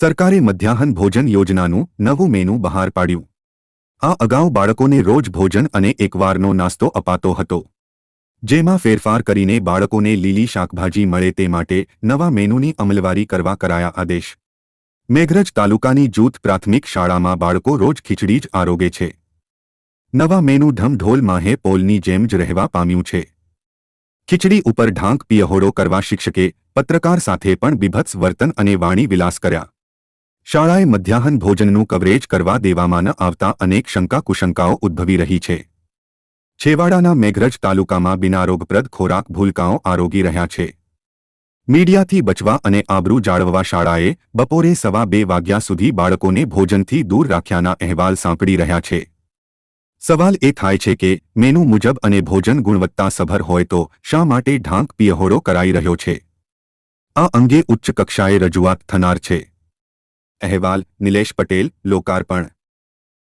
સરકારે મધ્યાહન ભોજન યોજનાનું નવું મેનુ બહાર પાડ્યું. આ અગાઉ બાળકોને રોજ ભોજન અને એકવારનો નાસ્તો અપાતો હતો. જેમાં ફેરફાર કરીને બાળકોને લીલી શાકભાજી મળે તે માટે નવા મેનુની અમલવારી કરવા કરાયા આદેશ. મેઘરજ તાલુકાની જૂથ પ્રાથમિક શાળામાં બાળકો રોજ ખીચડી જ આરોગે છે. નવા મેનુ ઢમઢોલ માહે પોલની જેમ જ રહેવા પામ્યું છે. ખીચડી ઉપર ઢાંક પિયહોળો કરવા શિક્ષકે પત્રકાર સાથે પણ બીભત્સ વર્તન અને વાણી વિલાસ કર્યા. શાળાએ મધ્યાહન ભોજનનું કવરેજ કરવા દેવામાં ન આવતા અનેક શંકા કુશંકાઓ ઉદ્ભવી રહી છે. છેવાડાના મેઘરજ તાલુકામાં બિનારોગપ્રદ ખોરાક ભૂલકાઓ આરોગી રહ્યા છે. મીડિયાથી બચવા અને આબરૂ જાળવવા શાળાએ બપોરે સવા બે વાગ્યા સુધી બાળકોને ભોજનથી દૂર રાખ્યાના અહેવાલ સાંપડી રહ્યા છે. સવાલ એ થાય છે કે, મેનુ મુજબ અને ભોજન ગુણવત્તાસભર હોય તો શા માટે ઢાંક પિયહોડો કરાઈ રહ્યો છે? આ અંગે ઉચ્ચ કક્ષાએ રજૂઆત થનાર છે. અહેવાલ નિલેશ પટેલ લોકાર્પણ.